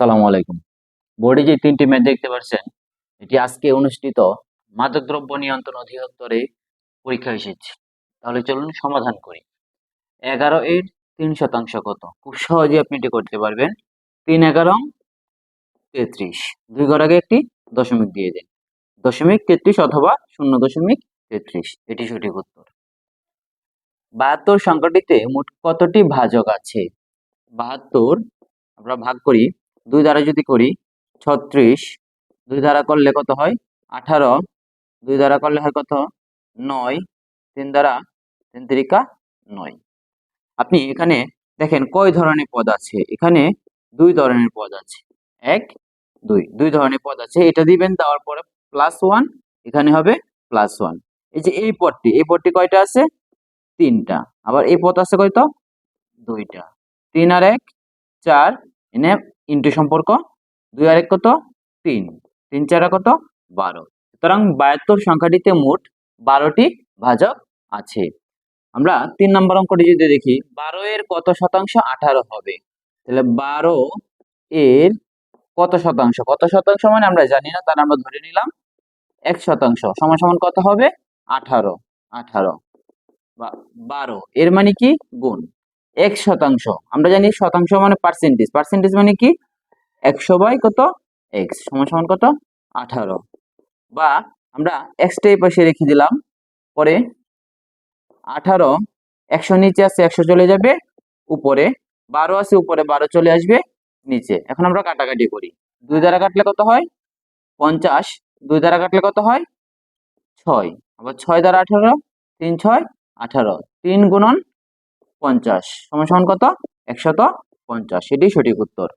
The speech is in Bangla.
সালামু আলাইকুম। বোর্ডে যে তিনটি ম্যাচ দেখতে পাচ্ছেন, এটি আজকে অনুষ্ঠিত মাদকদ্রব্য নিয়ন্ত্রণ অধিদপ্তরে পরীক্ষা এসেছে। তাহলে চলুন সমাধান করি। এগারো এর তিন শতাংশ কত? খুব সহজে আপনি এটি করতে পারবেন। তিন এগারো, তেত্রিশ। দুই ঘর আগে একটি দশমিক দিয়ে দিন। দশমিক তেত্রিশ অথবা শূন্য দশমিক তেত্রিশ। এটি সঠিক উত্তর। বাহাত্তর সংখ্যাটিতে মোট কতটি ভাজক আছে? বাহাত্তর, আমরা ভাগ করি। দুই দ্বারা যদি করি, ছত্রিশ, দুই দ্বারা করলে কত হয়? আঠারো। দুই দ্বারা করলে হয় কত? নয়। তিন দ্বারা, তিন তিরিকা নয়। আপনি এখানে দেখেন কয় ধরনের পদ আছে? এখানে দুই ধরনের পদ আছে। এক, দুই। দুই ধরনের পদ আছে। এটা দিবেন দেওয়ার পরে প্লাস ওয়ান এখানে হবে প্লাস ওয়ান এই যে এই পদটি এই পদটি কয়টা আছে? তিনটা। আবার এই পদ আছে কয়তো দুইটা। তিন আর এক, চার। এনে ইন্টু সম্পর্ক দুই আর এক কত? তিন। তিন চার কত? বারো। সুতরাং বাহাত্তর সংখ্যাটিতে মোট বারোটি ভাজক আছে। আমরা তিন নম্বর অঙ্কটি যদি দেখি, বারো এর কত শতাংশ? আঠারো হবে। তাহলে বারো এর কত শতাংশ? কত শতাংশ মানে আমরা জানি না, তার আমরা ধরে নিলাম এক শতাংশ। সমান সমান কত হবে? আঠারো। আঠারো বা বারো। এর মানে কি? গুণ। এক শতাংশ। আমরা জানি শতাংশ মানে পার্সেন্টেজ পার্সেন্টেজ মানে কি? একশো বাই কত? এক্স সমান সমান কত? আঠারো। বা আমরা এক্সটা এই পাশে রেখে দিলাম। পরে আঠারো, একশো নিচে আছে, একশো চলে যাবে উপরে। বারো আছে উপরে, বারো চলে আসবে নিচে। এখন আমরা কাটাকাটি করি। দুই দ্বারা কাটলে কত হয়? পঞ্চাশ। দুই দ্বারা কাটলে কত হয়? ছয়। আবার ছয় দ্বারা আঠারো, তিন ছয়, আঠারো। তিন গুণন পঞ্চাশ। সমান সমান কত? একশত পঞ্চাশ। এটি সঠিক উত্তর।